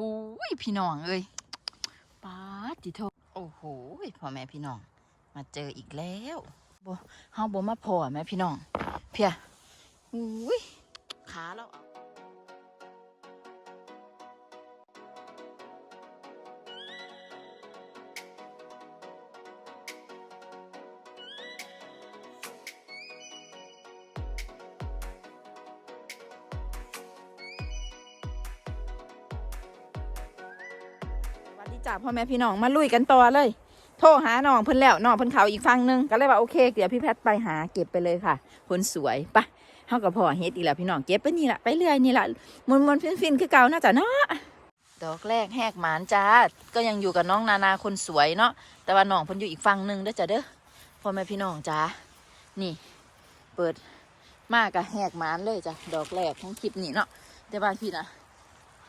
หูยพี่น้องเอ้ยป้าจิโทโอ้โหพ่อแม่พี่น้อง มาเจออีกแล้วบ่เฮาบ่มาพอแม่พี่น้อง เพียหูยขาเรา อแม่พี่น้องมาลุยกันต่อเลย โทรหาน้องเพิ่นแล้วน้องเพิ่นเขาอีกฟังหนึงก็เลยว่าโอเคเดี๋ยวพี่แพทย์ไปหาเก็บไปเลยค่ะคนสวยไปะเฮากับพ่อเฮ็ดอีกแล้วพี่น้องเก็บไปนี่ละไปเรื่อยนี่ละมนมนฟินฟินๆคือเก่าน่าจะเนาะดอกแรกแหกหมานจ้าก็ยังอยู่กับน้องนานาคนสวยเนาะแต่ว่าน้องเพิ่นอยู่อีกฝั่งหนึงเด้อจ้ะเด้อพ่อแม่พี่น้องจ้านี่ เปิดมากะแหกหมานเลยจ้ะดอกแรกของคลิปนี้เนาะแต่บ้าพี่นะ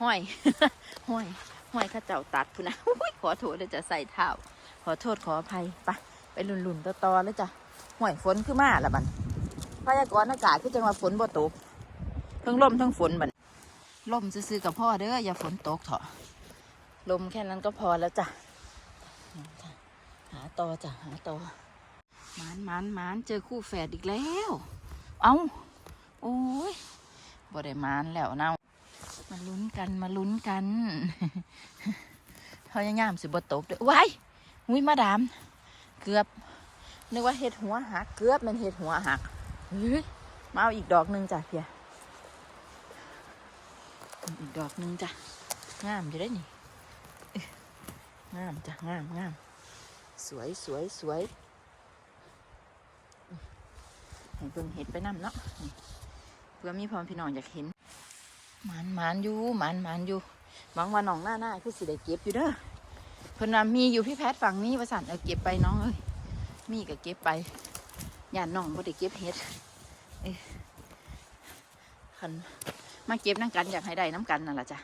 ห้อยห้อย ห้อยข้าเจ้าตัดพุ่นนะขอโทษเลยจะใส่เท้าขอโทษขออภัยไปไปหลุนๆต่อๆแล้วจ้ะห่วยฝนขึ้นมาละบันพยากรณ์อากาศคือจังว่าฝนบ่ตกทั้งลมทั้งฝนบันลมซื่อๆกับพ่อเด้ออย่าฝนตกเถอะลมแค่นั้นก็พอแล้วจ้ะหาต่อจ้ะหาต่อหมานหมานหมานเจอคู่แฝดอีกแล้ว เอาโอ้ยบ่ได้หมานแล้วเนา มาลุ้นกันมาลุ้นกันพยายามสิบตกด้อว้ายหุยมาดาม เกือบ นึกว่าเห็ดหัวหัก เกือบมันเห็ดหัวหักเมาเอาอีกดอกหนึ่งจ้ะเพียอีกดอกหนึ่งจ้ะ งามอยู่ได้นี่ งามจ้ะ งามงาม สวยสวยสวยให้เบิ่งเห็ดไปน้ำเนาะเพื่อมีพรพี่น้องอยากเห็น หมานหมานอยู่หมานหมานอยู่หวังว่าน้องหน้าหน้าคือสิได้เก็บอยู่เด้อเพิ่นว่ามีอยู่พี่แพทย์ฝั่งนี้ว่าสั่นเอาเก็บไปน้องเอ้ยมีก็เก็บไปย่านน้องบ่ได้เก็บเห็ดเอ้ยคันมาเก็บน้ำกันอยากให้ได้น้ำกันนั่นแหละจ้ะ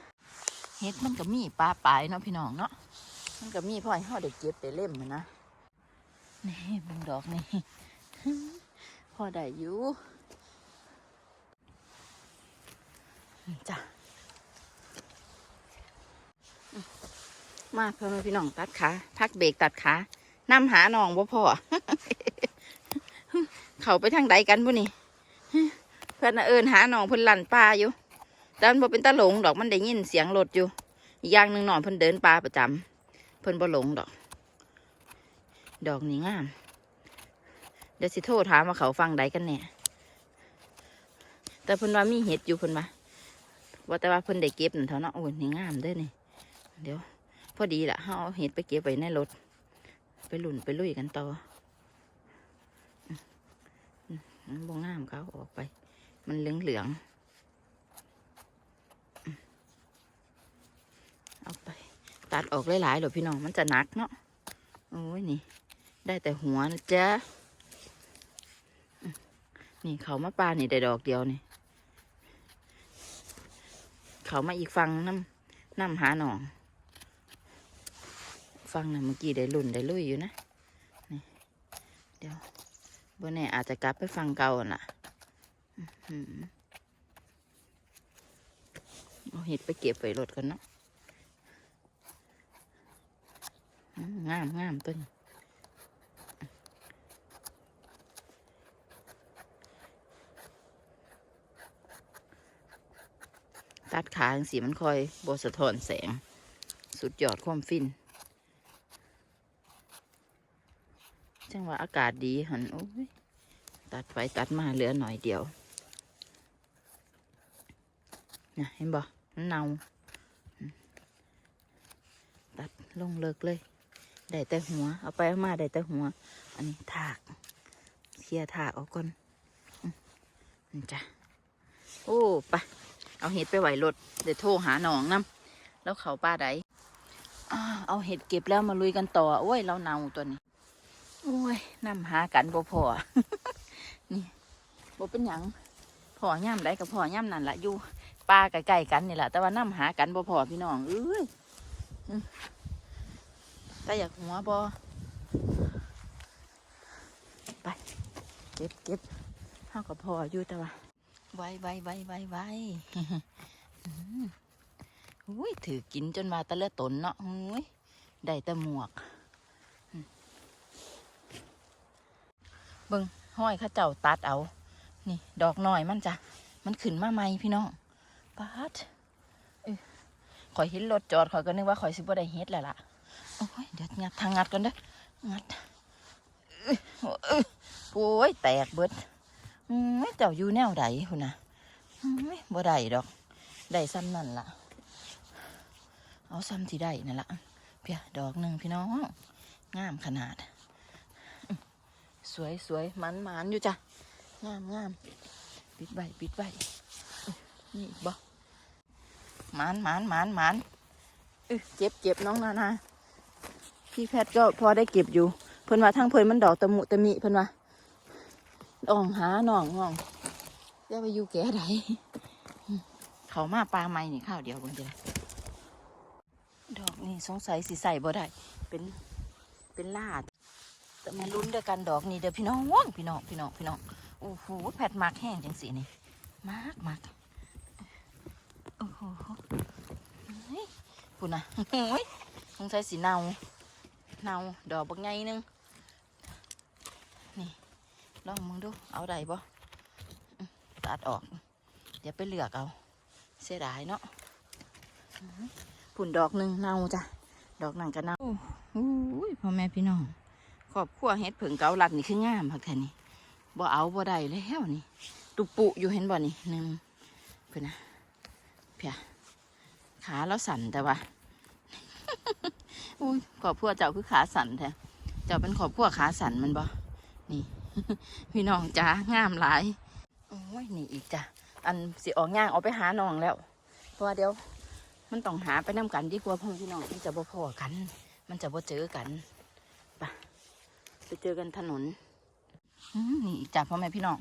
เห็ดมันก็มีปลาปลายเนาะพี่น้องเนาะมันก็มีพ่อให้เฮาได้เก็บไปเล่มอะนะนี่เบิ่งดอกนี่พอได้อยู่นี่ จ้ะมาเพื่อนพี่น้องตัดขาพักเบรกตัดขานำหาน้องบ่พอเขาไปทางใดกันบุนี่เพื่อนเอินหาน้องเพิ่นลั่นป่าอยู่แต่มันบ่เป็นตาหลงดอกมันได้ยินเสียงรถอยู่อีกอย่างหนึ่งน้องเพิ่นเดินป่าประจำเพิ่นบ่หลงดอก ดอกนี้งามเดี๋ยวสิโทรถามว่าเขาฟังใดกันแน่แต่เพิ่นว่ามีเห็ดอยู่เพิ่นว่า ว่าแต่ว่าเพิ่นได้เก็บนั่นเท่าเนาะโอ้ยนี่งามเด้อนี่ เดี๋ยว พอดีละเขาเอาเห็ดไปเก็บไว้ในรถ ไปหลุ่นไปลุยกันต่อมันบงงามเขาออกไป มันเหลืองเหลืองเอาไป ตัดออกหลายๆหรอพี่น้องมันจะหนักเนาะโอ้ยนี่ ได้แต่หัวนะจ๊ะนี่เขามาปลานี่ได้ดอกเดียวนี่ เขามาอีกฟังน้ำน้ำหาหนอง ฟังนะเมื่อกี้ได้ลุ่นได้ลุยอยู่นะนี่เดี๋ยวบนนี้อาจจะกลับไปฟังเก่าน่ะเอาเห็ดไปเก็บไว้รถกันเนาะงามงามต้น ตัดขาจังสีมันคอยบสะท้อนแสง สุดยอดความฟิน จังหวะอากาศดีหันโอ้ยตัดไปตัดมาเหลือหน่อยเดียวนะเห็นบ่มันเนาตัดลงเลิกเลย ได้แต่หัว เอาไปเอามาได้แต่หัว อันนี้ถากเคลียร์ถากออกก่อนอืมนี่จ้ะ โอ้ ไป เอาเห็ดไปไหวรถเดี๋ยวโทรหาหนองน้ำแล้วเขาป้าใดเอาเห็ดเก็บแล้วมาลุยกันต่อโอ้ยเราเนาตัวนี้โอ้ยนำหากันบ่พอนี่บ่เป็นหยังพอย่ำได้กับพอย่ำนั่นละอยู่ปลาใกล้ๆกันนี่แหละแต่ว่านำหากันบ่พอพี่น้องเอ้ยแต่อยากหัวบ่ไปเก็บเก็บเท่ากับพออยู่แต่ว่า ไวไวไวไวไวอุ้ยถือกินจนว่าตะเลือตนเนาะอุ้ยได้แต่หมวกเบิงห้อยข้าเจ้าตัดเอา นี่ ดอกน้อยมันจ้ะ มันขึ้นมาใหม่พี่น้องปาดเอ้ยข่อยเห็นรถจอดข่อยก็นึกว่าข่อยสิบ่ได้เฮ็ดแล้วล่ะ โอ้ย เดี๋ยวงัดทางงัดก่อนเด้อ งัดโอ้ย แตกเบิด อืมเจ้าอยู่แนวใดคุณนะอืมบ่ได้ดอกได้ซ้ำนั่นล่ะเอาซ้ำที่ได้นั่นละเพียดอกหนึ่งพี่น้องงามขนาด สวยสวยมันมันอยู่จ้ะงามงามปิดใบปิดใบนี่บ่มันมันมันมันเอ้ยเจ็บเจ็บน้องนานาพี่แพทย์ก็พอได้เก็บอยู่ เพิ่นว่าทั้งเพิ่นมันดอกตะมุตะมิเพิ่นว่า อองหาหน่องห่องอย่าไปอยู่แก่ใดอืมเขามาปลาไม้นี่ข้าวเดียวเบิ่งเดียวดอกนี่สงสัยสิใส่บ่ได้ เป็นเป็นลาดแต่มาลุ้นด้วยกันดอกนี่เด้อพี่น้องว่องพี่น้องพี่น้องพี่น้องโอ้โหแพทย์มักแห้งจังสีนี่มากมากโอ้โหเฮ้ยพุ่นะโอ้ยสงสัยสีเนาเนาดอกบักไงนึง ลองมึงดู เอาได้บ่อืมตัดออก เดี๋ยวไปเลือกเอา เสียดายเนาะอื้อหือผุ่นดอกหนึ่งเนาจ้ะ ดอกนั่นก็เนาโอ้ยพ่อแม่พี่น้องครอบครัวเฮ็ดผึ่งเกาลัดนี่คืองามพักแท่นี่บ่เอาบ่ได้แล้วนี่ ตุปุอยู่เห็นบ่นี่หนึ่งเพื่อนนะเพียขาแล้วสั่นแต่ว่าอุ้ยขอบพัวเจ้าคือขาสั่นแท้เจ้าเป็นขอบพัวขาสั่นแมันบ่นี่ พี่น้องจ้างามหลายโอ้ยนี่อีกจ้ะอันสิออกย่างเอาไปหาน้องแล้ว เพราะว่าเดี๋ยว มันต้องหาไปน้ำกันดีกว่าพ่อพี่น้องมันจะบ่พอกัน มันจะบ่เจอกันไปไปเจอกันถนนอืมนี่อีกจ้ะพ่อแม่พี่น้อง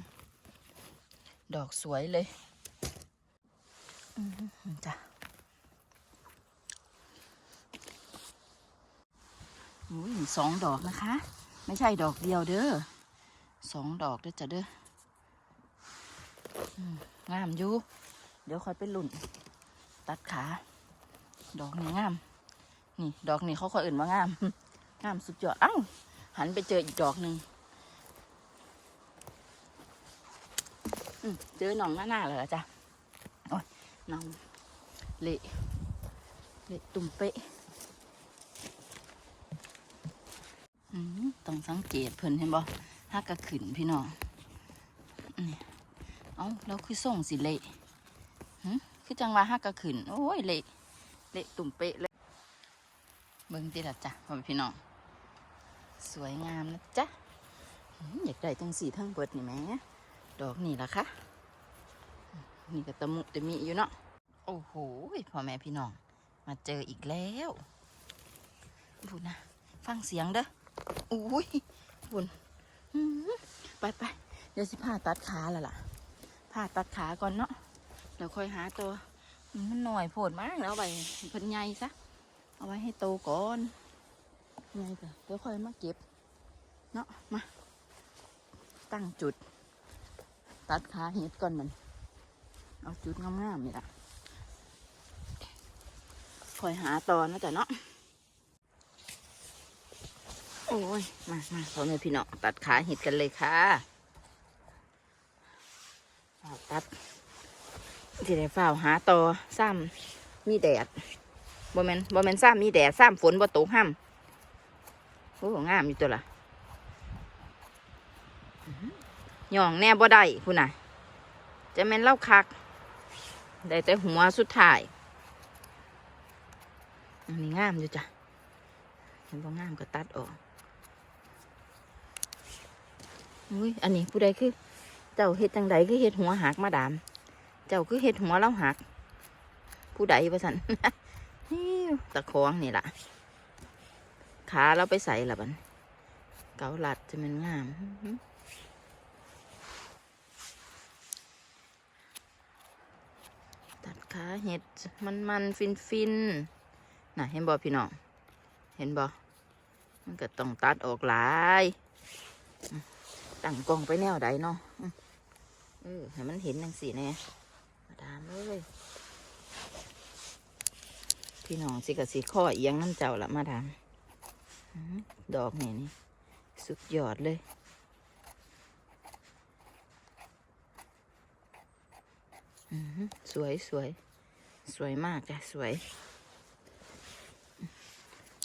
ดอกสวยเลยอืมจ้ะอุ้ยสองดอกนะคะ ไม่ใช่ดอกเดียวเด้อ สองดอกเด้อจ้ะเด้องามอยู่ เดี๋ยวคอยไปลุ่น ตัดขา ดอกนี้งาม นี่ ดอกนี้เขาคอยอื่นว่างาม งามสุดยอด เอ้า หันไปเจออีกดอกหนึ่งเจอหนองหน้าหน้าเลยเหรอจ๊ะโอ้ยหนองเละเละตุ่มเป๊ะต้องสังเกตเพิ่นเห็นบ่ ฮักกะขึ้นพี่น้องเอาแล้วคือส่งสิเละคือจังว่าฮักกะขึ้นโอ้ยเละเละตุ่มเปะเลยเบิ่งติละจ้ะพ่อแม่พี่น้อง สวยงามนะจ๊ะ อยากได้จังสีทั้งเบิดนี่แหมดอกนี่ละคะ นี่ก็ตะมุตะมิอยู่เนาะ โอ้โหพ่อแม่พี่น้อง มาเจออีกแล้วพูดนะ ฟังเสียงเด้อ อุ้ยบุญ ไปไปเดี๋ยวสิผ่าตัดขาแล้วล่ะผ่าตัดขาก่อนเนาะเดี๋ยวค่อยหาตัวมันหน่อยโผดมากแล้วไปเพิ่นใหญ่ซะเอาไว้ให้โตก่อนใหญ่ก่อนเดี๋ยวค่อยมาเก็บเนาะมาตั้งจุด ตัดขาเห็ดก่อนมัน เอาจุดงามๆนี่ล่ะค่อยหาตอนนะจ๊ะเนาะ โอ้ย มามาพ่อแม่พี่น้องตัดขาเห็ดกันเลยค่ะเอาตัดที่ได้ฝ้าวหาต่อซ้ำมีแดดบ่แมนบ่แมนซ้ำมีแดดซ้ำฝนบ่ตกห้ำโอ้งามอยู่ตัวละหย่องแน่บ่ได้พุ่นน่ะ จะแมนเล่าคัก ได้แต่หัวสุดท้ายอันนี้งามอยู่จ้ะเห็นบ่งามก็ตัดออก อุ้ยอันนี้ผู้ใดคือ เจ้าเฮ็ดจังใดคือเฮ็ดหัวหักมาดาม เจ้าคือเฮ็ดหัวเล่าหัก ผู้ใดประสันฮิ้วตะคองนี่ล่ะ ขาเราไปใส่ละบันเกาหลัดจะมันงามตัดขาเห็ดมันมันฟินฟินน่ะ เห็นบ่พี่น้องเห็นบ่มันก็ต้องตัดออกหลาย ตั้งกล้องไปแนวใดเนาะอืมเออให้มันเห็นจังสีแน่มาดามเลยพี่น้องสิกับสิข้อเอียงน้ำเจ้าละมาดามดอกนี่นี่สุดยอดเลยอือหือสวยสวยสวยมากจ้ะสวย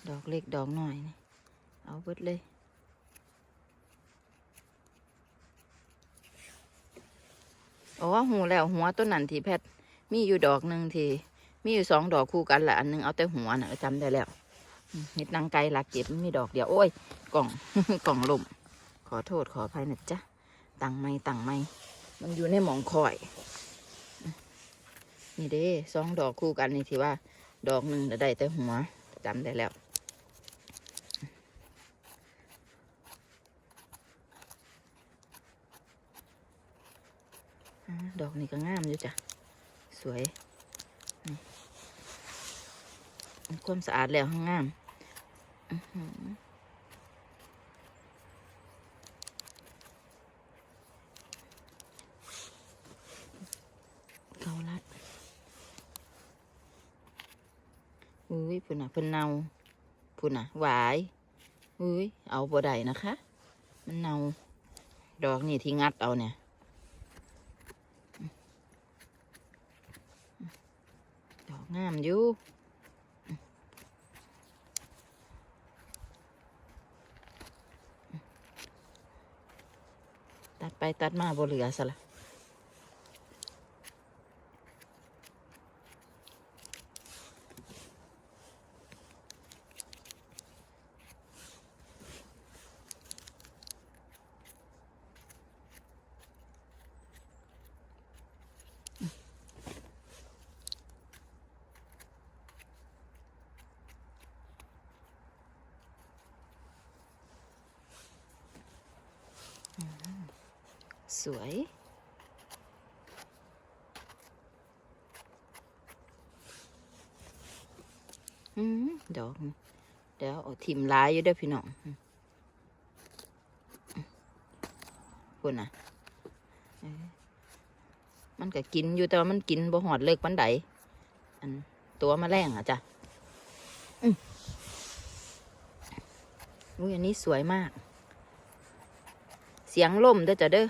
ดอกเล็กดอกน้อยนี่เอาเบิดเลย โอ้หูแล้วหัวต้นนั้นที่แพทยมีอยู่ดอกหนึ่งทีมีอยู่สองดอกคู่กันแหละอันหนึงเอาแต่หัวนะจำได้แล้วอืมเห็ดนางไก่หลักเก็บมีดอกเดียวโอ้ยกล่องกล่องลมขอโทษขออภัยนะจ๊ะตังไม่ตังไม่มันอยู่ในหมองคอย นี่เด้สองดอกคู่กันนี่ที่ว่า ดอกหนึ่งน่ะได้แต่หัวจำได้แล้ว ออกนี่ก็งามอยู่จ้ะ สวยความสะอาดแล้วงามเกาลัดอุ้ยพุ่นน่ะพิ่นเนาพุ่นน่ะหวายอุ้ยเอาบ่ได้นะคะ มันเนาดอกนี่ที่งัดเอาเนี่ย ดอก งามอยู่ตัดไปตัดมาบ่เหลือซะละ สวย อืมดอก เดี๋ยวเอาทิมลายอยู่ด้อพี่น้องอืมพุ่นน่ะมันก็กินอยู่แต่ว่ามันกินบ่หอดเลิกปันใดอันตัวมาแมลงอะจ้ะอืมอุ้ยอันนี้สวยมาก เสียงลมเด้อจ้ะเด้อ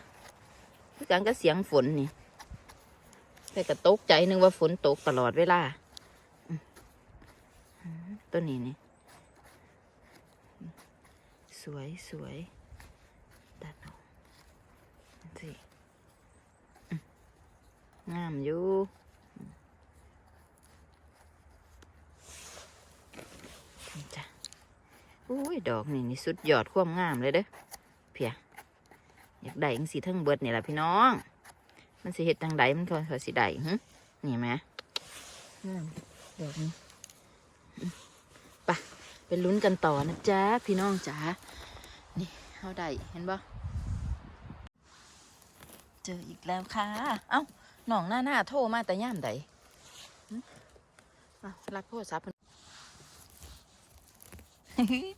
คือกันก็เสียงฝนนี่แต่ก็ตกใจนึกว่าฝนตกตลอดเวลาต้นนี้นี่ สวยสวยตัดออกสิงามอยู่จ้ะอุ้ย ดอกนี่นี่สุดยอดความงามเลยเด้อเพีย อยากได้จังสีทั้งเบิดนี่แหละพี่น้อง มันสิเห็ดทางใดมันก็ค่อยสิได้หึนี่ไหมงามดอกนี้อืมไปไปลุ้นกันต่อนะจ๊ะพี่น้องจ๋านี่เขาได้เห็นบ่เจออีกแล้วค่ะ เอ้าน้องหน้าหน้าโทรมาแต่ย่ามใดหึเอ้ารับโทรศัพท์เพิ่น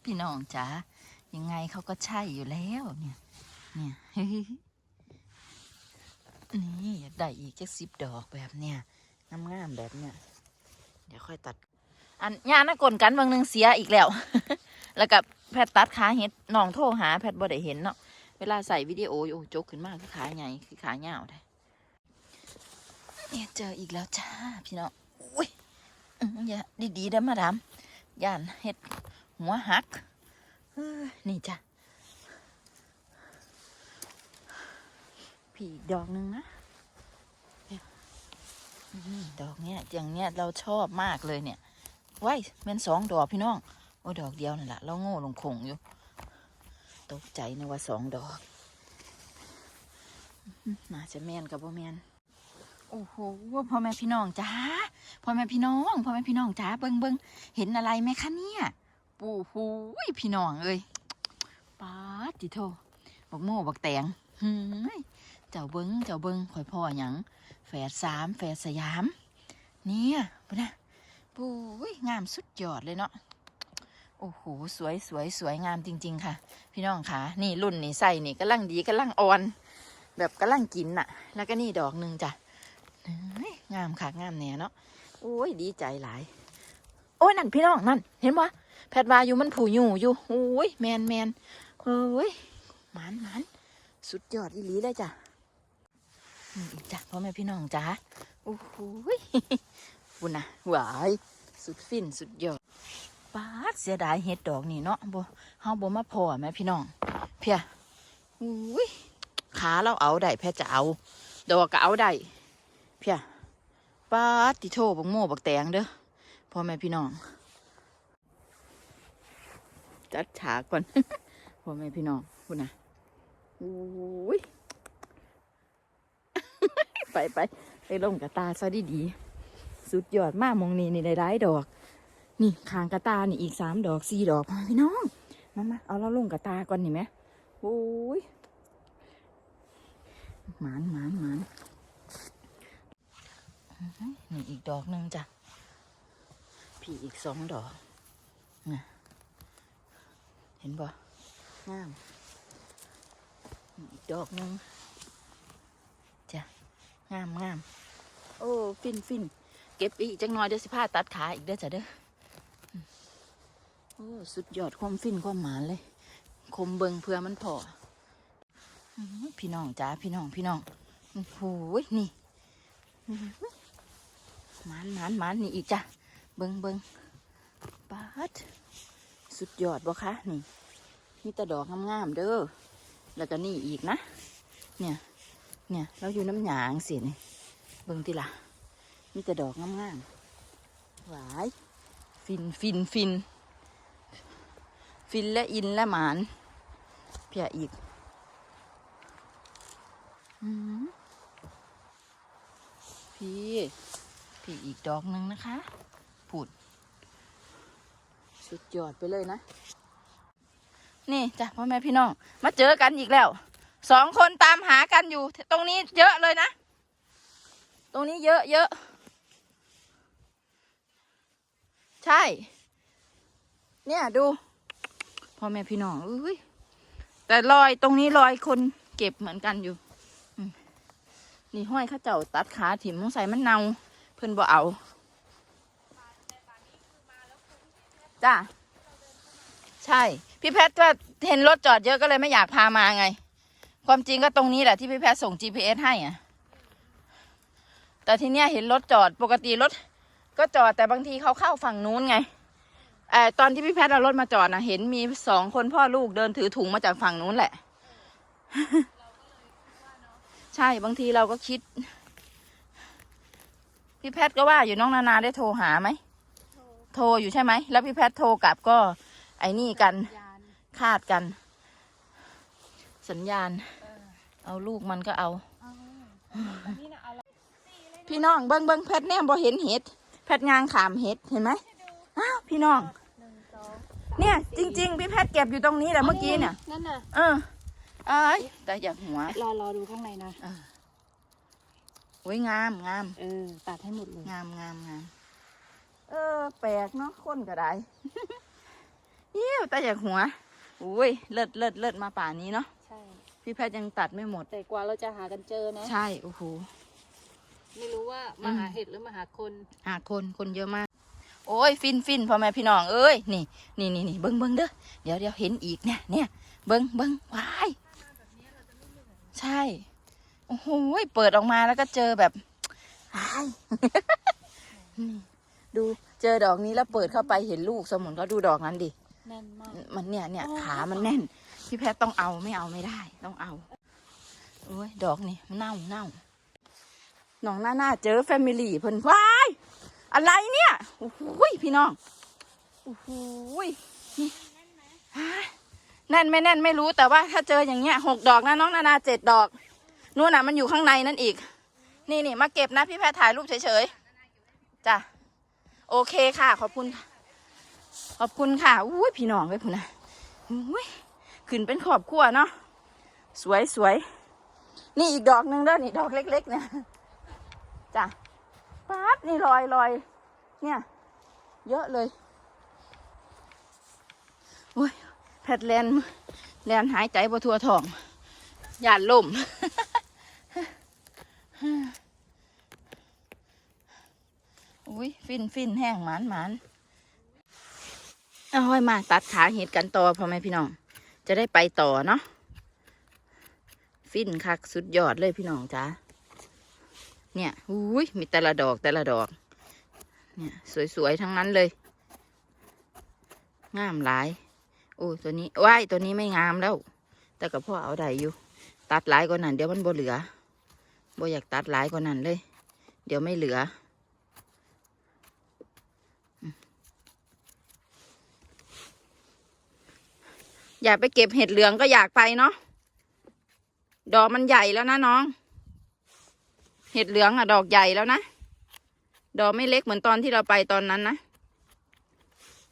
พี่น้องจ๋ายังไงเขาก็ใช่อยู่แล้วเนี่ย เนี่ยนี่ได้อีกจักสิบดอกแบบเนี้ยงามๆแบบเนี้ยเดี๋ยวค่อยตัด อันย่านะกลกันบางหนึงเสียอีกแล้ว แล้วกับแพทตัดขาเห็ดน้องโทรหาแพทบ่ได้เห็นเนาะเวลาใส่วิดีโออยู่โอ้จกขึ้นมากคือขาใหญ่คือขาเงาวได้เนี่ยเจออีกแล้วจ้าพี่น้องอุ้ยอย่าดีๆเด้อมาดามย่านเห็ดหัวหักนี่จ้ะ ผีอีกดอกหนึ่งนะดอกเนี้ยอย่างเนี้ยเราชอบมากเลยเนี่ยไว้แมันสองดอกพี่น้อง โอ้ดอกเดียวนั่นแหละเราโง่ลงคงอยู่ ตกใจนะว่าสองดอก น่าจะแมนกับพ่อแมนโอ้โหพ่อแม่พี่น้องจ้าพ่อแม่พี่น้องพ่อแม่พี่น้องจ้าเบิงเบิงเห็นอะไรไหมคะเนี่ยปู่หูยพี่น้องเอ้ยป้าดจิโทบักโม่บักแตงหืย เจ้าเบิงเจ้าเบิงข่อยพ่อหยังแฝดสามแฝดสยาม เนี่ยปุ่นะปุ้ยงามสุดยอดเลยเนาะโอ้โหสวยสวยสวยงามจริง ๆ ค่ะ พี่น้องค่ะ นี่รุ่นนี่ใส่นี่กำลังดีกำลังอ่อน แบบกำลังกินน่ะ แล้วก็นี่ดอกหนึ่งจ้ะงามค่ะงามแน่เนาะโอ้ยดีใจหลาย โอ้ยนั่นพี่น้องนั่น เห็นปะแพทวาอยู่มันผูอยู่อยู่โอ้ยแมนแมนเอ้ยมานมานสุดยอดอีหลีเลยจ้ะ จ้ะพ่อแม่พี่น้องจ้าโอ้โหยบุญนะหวายสุดฟินสุดยอดปาเสียดายเห็ดดอกนี่เนาะบ่เฮาบ่มาพอแม่พี่น้อง เพียอุ้ยขาเราเอาได้แพทย์จะเอา ดอกก็เอาได้เพียปาติโทบักโม่บักแตงเด้อพ่อแม่พี่น้อง จัดฉากก่อนพ่อแม่พี่น้องคุณนะอุ้ย ไปไปไปลงกระตาซะดีดีๆสุดยอดมากมองนี่นี่ได้หลายดอก นี่คางกระตานี่อีกสามดอกสี่ดอกพี่น้องมามาเอาเราลงกระตาก่อนนี่ไหมโอ้ยหมานหมานหมานนี่อีกดอกหนึ่งจ้ะพี่อีกสองดอกนะเห็นบ่งามอีกดอกหนึ่ง งามงามโอ้ ฟินฟินเก็บอีกจังน้อยเดี๋ยวสิพาตัดขาอีกเด้อจ้ะเด้อโอ้สุดยอดความฟินความหมานเลย คมเบิงเพื่อมันพอพี่น้องจ้าพี่น้องพี่น้องโอ้โหนี่หมานหมานหมานนี่อีกจ้ะเบิงเบิงปาดสุดยอดบ่คะนี่มีแต่ดอกงามๆเด้อแล้วก็นี่อีกนะ เนี่ย เนี่ยเราอยู่น้ำหยางสินี่เบิงทีละมีแต่ดอกงามๆหวายฟินฟินฟิน ฟินและอินและหมานเพียอีกพี่พี่อีกดอกหนึ่งนะคะผุด สุดยอดไปเลยนะ นี่จ้ะพ่อแม่พี่น้อง มาเจอกันอีกแล้ว สองคนตามหากันอยู่ ตรงนี้เยอะเลยนะ ตรงนี้เยอะเยอะ ใช่ เนี่ยดูพ่อแม่พี่น้องอุ้ยแต่รอยตรงนี้รอยคนเก็บเหมือนกันอยู่นี่ห้อยข้าเจ้าตัดขาถิ่มสงสัยมันเนาเพิ่นบ่เอาจ้าใช่ พี่แพทย์ก็เห็นรถจอดเยอะก็เลยไม่อยากพามาไง ความจริงก็ตรงนี้แหละที่พี่แพทย์ส่ง GPS ให้อะ แต่ทีเนี้ยเห็นรถจอดปกติรถ ก็จอดแต่บางทีเขาเข้าฝั่งนู้นไงเออตอนที่พี่แพทย์เอารถมาจอดนะเห็นมีสองคนพ่อลูกเดินถือถุงมาจากฝั่งนู้นแหละ ใช่บางทีเราก็คิด พี่แพทย์ก็ว่าอยู่น้องนานาได้โทรหาไหมโทรอยู่ใช่ไหมแล้วพี่แพทย์โทรกลับก็ ไอ้นี่กันยานคาดกัน สัญญาณ เอาลูกมันก็เอาอันนี้นะเอาละพี่น้องเบิ้งเบิ้งแพทย์แนมบ่เห็นเห็ด แพทย์งางขามเห็ดเห็นไหมอ้าวพี่น้องหนึ่งสองเนี่ย จริง ๆ พี่แพทย์เก็บอยู่ตรงนี้แหละเมื่อกี้เนี่ยนั่นน่ะเออเอ้ยแต่อยากหัวรอรอดูข้างในนะเออโอ้ยงามงามเออตัดให้หมดเลยงามงามงามเออ แปลกเนาะคนก็ได้เยี่ยวแต่อยากหัวอุ้ยเลิศเลิศเลิศมาป่านนี้เนาะใช่ พี่แพทย์ยังตัดไม่หมด แต่กว่าเราจะหากันเจอนะใช่โอ้โหไม่รู้ว่ามาหาเห็ดหรือมาหาคน หาคนคนเยอะมาก โอ้ยฟินฟินพ่อแม่พี่น้องเอ้ยนี่นี่นี่นี่เบิ้งเบิ้งเด้อเดี๋ยวเดี๋ยวเห็นอีกเนี่ยเนี่ยเบิ้งเบิ้งว้ายใช่โอ้โหเปิดออกมาแล้วก็เจอแบบอ้ายนี่ดูเจอดอกนี้แล้วเปิดเข้าไปเห็นลูกสมุนก็ดูดอกนั้นดิแน่นมากมันเนี่ยเนี่ยอ๋อขามันแน่น พี่แพทย์ต้องเอาไม่เอาไม่ได้ ต้องเอาโอ้ยดอกนี่เน่าเน่าน้องหน้าหน้าเจอแฟมิลี่เพิ่นว้ายอะไรเนี่ยโอ้โหยพี่น้องโอ้โหยนี่ฮะแน่นไม่แน่นไม่รู้แต่ว่าถ้าเจออย่างเงี้ยหกดอกนะน้องนานาเจ็ดดอกนู่นน่ะมันอยู่ข้างในนั่นอีก นี่นี่มาเก็บนะพี่แพทย์ถ่ายรูปเฉยๆจ้ะโอเคค่ะ ขอบคุณ ขอบคุณค่ะอุ้ยพี่น้องเลยพุ่นนะอุ้ย ขึ้นเป็นขอบขั้วเนาะสวยสวยนี่อีกดอกหนึ่งด้อนี่ดอกเล็ก ๆ เนี่ยจ้ะป๊าดนี่ลอยลอยเนี่ย เยอะเลยโอ้ยแพทแลนแลนหายใจบ่ทั่วท้องหยาดล่มโอ้ยฟินฟินแห้งหมานหมานเอาห้มาตัดขาเห็ดกันต่อพ่อแม่พี่น้อง จะได้ไปต่อเนาะฟินคักสุดยอดเลยพี่น้องจ้าเนี่ยอุ้ยมีแต่ละดอกแต่ละดอก เนี่ยสวยๆทั้งนั้นเลย งามหลาย โอ้ตัวนี้ว้ายตัวนี้ไม่งามแล้ว แต่กับพ่อเอาได้อยู่ ตัดหลายกว่านั้นเดี๋ยวมันบ่เหลือบ่อยากตัดหลายกว่านั้นเลย เดี๋ยวไม่เหลือ อยากไปเก็บเห็ดเหลืองก็อยากไปเนาะดอกมันใหญ่แล้วนะน้อง เห็ดเหลืองอะดอกใหญ่แล้วนะ ดอกไม่เล็กเหมือนตอนที่เราไปตอนนั้นนะ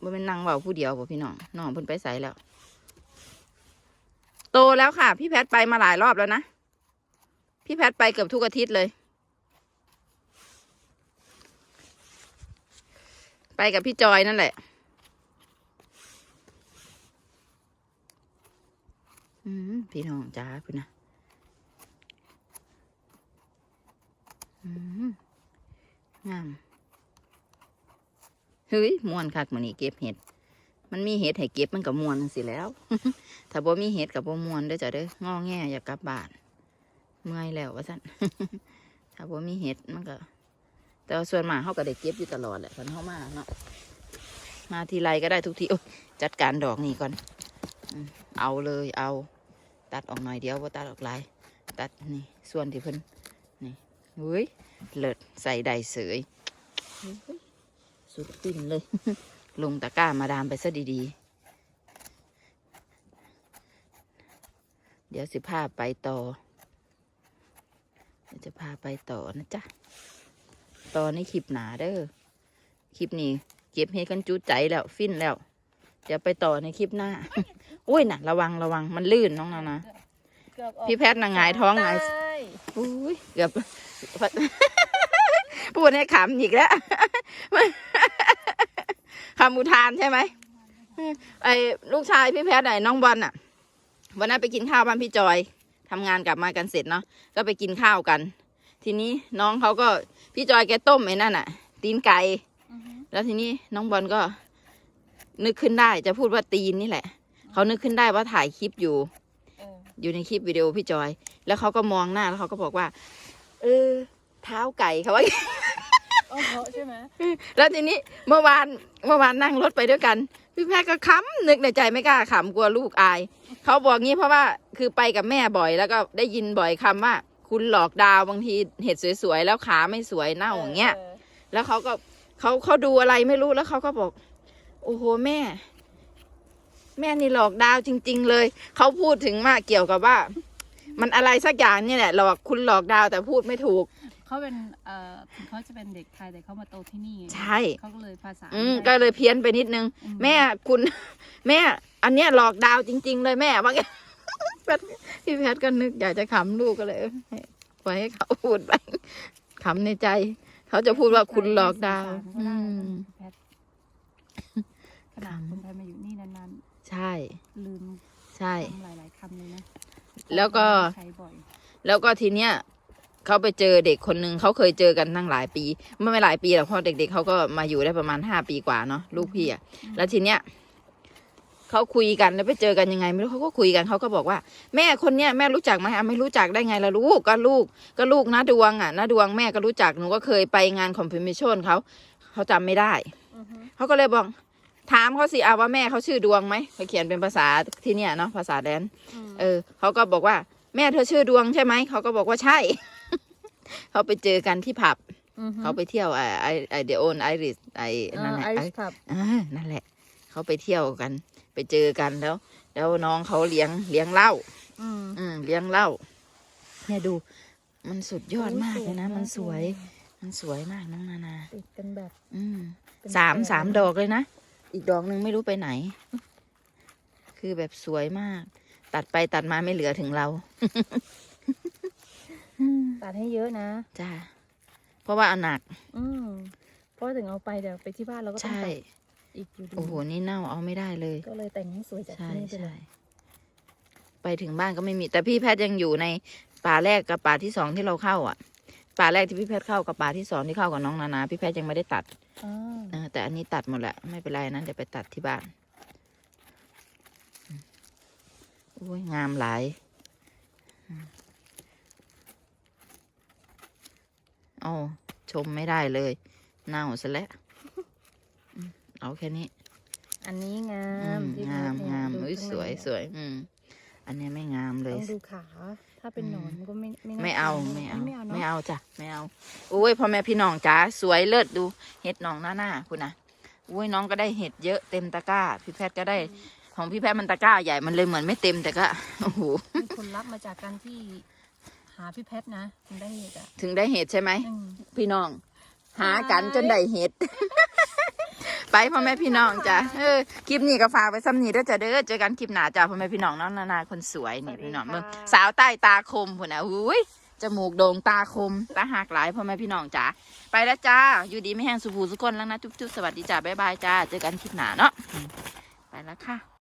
บ่เป็นนางเบาผู้เดียวบ่พี่น้องน้องเพิ่นไปใส่แล้ว โตแล้วค่ะ พี่แพทย์ไปมาหลายรอบแล้วนะพี่แพทย์ไปเกือบทุกอาทิตย์เลย ไปกับพี่จอยนั่นแหละ อืมพี่น้องจ้าพี่นะอืมงามเฮ้ยมวนคักมันนี่เก็บเห็ด มันมีเห็ดให้เก็บมันกับมวนสิแล้ว ถ้าบ่มีเห็ดกับบ่มวนเด้อจ้ะเด้องอแงอยากกลับบ้าน เมื่อยแล้วว่าสั่นถ้าบ่มีเห็ดมันก็ แต่ส่วนมากเขาก็ได้เก็บอยู่ตลอดแหละคนเขามาเนาะ มาทีไรก็ได้ทุกทีโอ้จัดการดอกนี่ก่อนอ เอาเลยเอา ตัดออกหน่อยเดียวว่าตัดออกหลาย ตัดนี่ส่วนที่เพิ่นนี่เฮ้ยเลิศใส่ใดเสยเฮ้ยสุดปิ้นเลย ลงตะกร้ามาดามไปซะดีๆ เดี๋ยวสิพาไปต่อจะพาไปต่อนะจ๊ะต่อในคลิปหนาเด้อคลิปนี้ เก็บให้กันจุใจแล้ว ฟินแล้ว เดี๋ยวไปต่อในคลิปหน้า อุ้ยน่ะ ระวังระวังมันลื่นน้องนานะ เกือบออกพี่แพทย์น่ะหงายท้องหงายใต้อุ้ยเกือบ พูดให้ขำอีกแล้ว คำอุทานใช่ไหมไอ้ลูกชายพี่แพทย์ไอ้น้องบอลน่ะ วันนั้นไปกินข้าวบ้านพี่จอยทำงานกลับมากันเสร็จเนาะก็ไปกินข้าวกัน ทีนี้น้องเขาก็พี่จอยแกต้มไอ้นั่นน่ะ ตีนไก่ อือฮึแล้วทีนี้น้องบอลก็ นึกขึ้นได้จะพูดว่าตีนนี่แหละ เขานึกขึ้นได้ว่าถ่ายคลิปอยู่เอออยู่ในคลิปวิดีโอพี่จอย แล้วเขาก็มองหน้าแล้วเขาก็บอกว่า เออ เท้าไก่เขาว่าโอ้เพราะใช่ไหมแล้วทีนี้เมื่อวานเมื่อวานนั่งรถไปด้วยกัน พี่แพทย์ก็ขำนึกในใจไม่กล้าขำกลัวลูกอาย เขาบอกงี้เพราะว่าคือไปกับแม่บ่อยแล้วก็ได้ยินบ่อยคำว่า คุณหลอกดาวบางทีเห็ดสวยๆแล้วขาไม่สวยเน่าอย่างเงี้ยแล้วเขาก็เขาเขาดูอะไรไม่รู้แล้วเขาก็บอก โอ้โหแม่ แม่นี่หลอกดาวจริง ๆ เลย เขาพูดถึงว่าเกี่ยวกับว่า มันอะไรสักอย่างเนี่ยแหละหลอกคุณหลอกดาวแต่พูดไม่ถูก เขาเป็นเอ่อถึงเขาจะเป็นเด็กไทยแต่เขามาโตที่นี่ใช่ เขาก็เลยภาษาอืมไม่ได้ก็เลยเพี้ยนไปนิดนึงอืมแม่คุณ แม่ อันเนี้ยหลอกดาวจริง ๆ เลยแม่ว่าไงพี่แพทย์ก็นึกอยากจะขำลูกก็เลยเออให้ปล่อยให้เขาพูดไปขำในใจ เขาจะพูดว่าคุณหลอกดาวก็อืได้มแพทย์ ขนาดคนไทยมาอยู่นี่นานใช่ๆลืมใช่ คำหลายๆคำเลยนะแล้วก็ ใช้บ่อยแล้วก็ทีเนี้ยเขาไปเจอเด็กคนหนึ่งเขาเคยเจอกันตั้งหลายปีไม่ไม่หลายปีหรอกเพราะเด็ก ๆเขาก็มาอยู่ได้ประมาณห้าปีกว่าเนาะลูกพี่อะแล้วทีเนี้ยเขาคุยกันแล้วไปเจอกันยังไง ไม่รู้เขาก็คุยกันเขาก็บอกว่า แม่คนเนี้ยแม่รู้จักไหมอะไม่รู้จักได้ไงล่ะลูกก็ลูก ก็ลูกนะดวงอะนะดวงแม่ก็รู้จักหนูก็เคยไปงานคอมเพลมิชนเขาเขาจำไม่ได้อือฮึเขาก็เลยบอก ถามเขาสิอาว่าแม่เขาชื่อดวงไหมเขาเขียนเป็นภาษาที่เนี่ยเนาะภาษาแดนมเออเขาก็บอกว่า แม่เธอชื่อดวงใช่ไหมเขาก็บอกว่าใช่ เขาไปเจอกันที่ผับอือฮึเขาไปเที่ยวไอไอไอเดโอนไอริสไอนั่นแหละไอไอริสผับอ่านั่นแหละ เขาไปเที่ยวกัน ไปเจอกันแล้ว แล้วน้องเขาเลี้ยงเลี้ยงเหล้าอืมอืมเลี้ยงเหล้าเนี่ยดู มันสุดยอดมากเลยนะโอ้ยมันสวยสวย มันสวยมากน้องนานาติดกันแบบ อืมเป็นสามแถวสามดอกเลยนะ อีกดอกหนึ่งไม่รู้ไปไหน คือแบบสวยมาก ตัดไปตัดมาไม่เหลือถึงเรา ตัดให้เยอะนะ จ้า เพราะว่าเอาหนัก อืมเพราะว่าถึงเอาไปเดี๋ยวไปที่บ้านเราก็ต้องใช่ ตัดอีกอยู่ดีโอ้โห นี่เน่าเอาไม่ได้เลย ก็เลยแต่งให้สวยจากใช่ที่นี่ไปเลใช่ยไปถึงบ้านก็ไม่มี แต่พี่แพทย์ยังอยู่ในป่าแรกกับป่าที่สองที่เราเข้าอะ ป่าแรกที่พี่แพทย์เข้ากับป่าที่สองที่เข้ากับน้องนานาพี่แพทย์ยังไม่ได้ตัดอแต่อันนี้ตัดหมดแล้วไม่เป็นไรนะเดี๋ยวไปตัดที่บ้านอุ้ยงามหลายโอ้ชมไม่ได้เลยเน่าซะแล้วเอาแค่นี้ อันนี้งาม งามงามอุ้ยสวยสวย อืม อันนี้ไม่งามเลยดูขา ถ้าเป็นหนอนก็ไม่ไม่น่ไม่เอาทนไม่เอาไม่เอาไม่เนาะเอาจ้ะไม่เอาอุ้ยพ่อแม่พี่น้องจ๋าสวยเลิศดูเห็ดน้องหน้าหน้าคุณนะอุ้ยน้องก็ได้เห็ดเยอะเต็มตะกร้า พี่แพทย์ก็ได้ของพี่แพทย์มันตะกร้าใหญ่มันเลยเหมือนไม่เต็มแต่ก็โอ้โหมีผลลัพธ์มาจากการที่หาพี่แพทย์นะถึงได้เหตุอะถึงได้เห็ดใช่ไหมอืมพี่น้อง หากันจนได้เห็ด ไปพ่อแม่พี่น้องจ้ะเออคลิปนี้ก็ฝากไว้ซ้ำนี้เด้อจ้ะเด้อเจอกันคลิปหน้าจ้ะพ่อแม่พี่น้องน้องนานาคนสวยนี่พี่น้องเบิ่งสาวใต้ตาคมพุ่นนะอุ้ยจมูกโด่งตาคมตาหักหลายพ่อแม่พี่น้องจ้ะไปแล้วจ้าอยู่ดีไม่แห้งสุภูสุคนแล้วนะจุ๊บๆสวัสดีจ้าบ๊ายบายจ้าเจอกันคลิปหน้าเนาะอืมไปแล้วค่ะ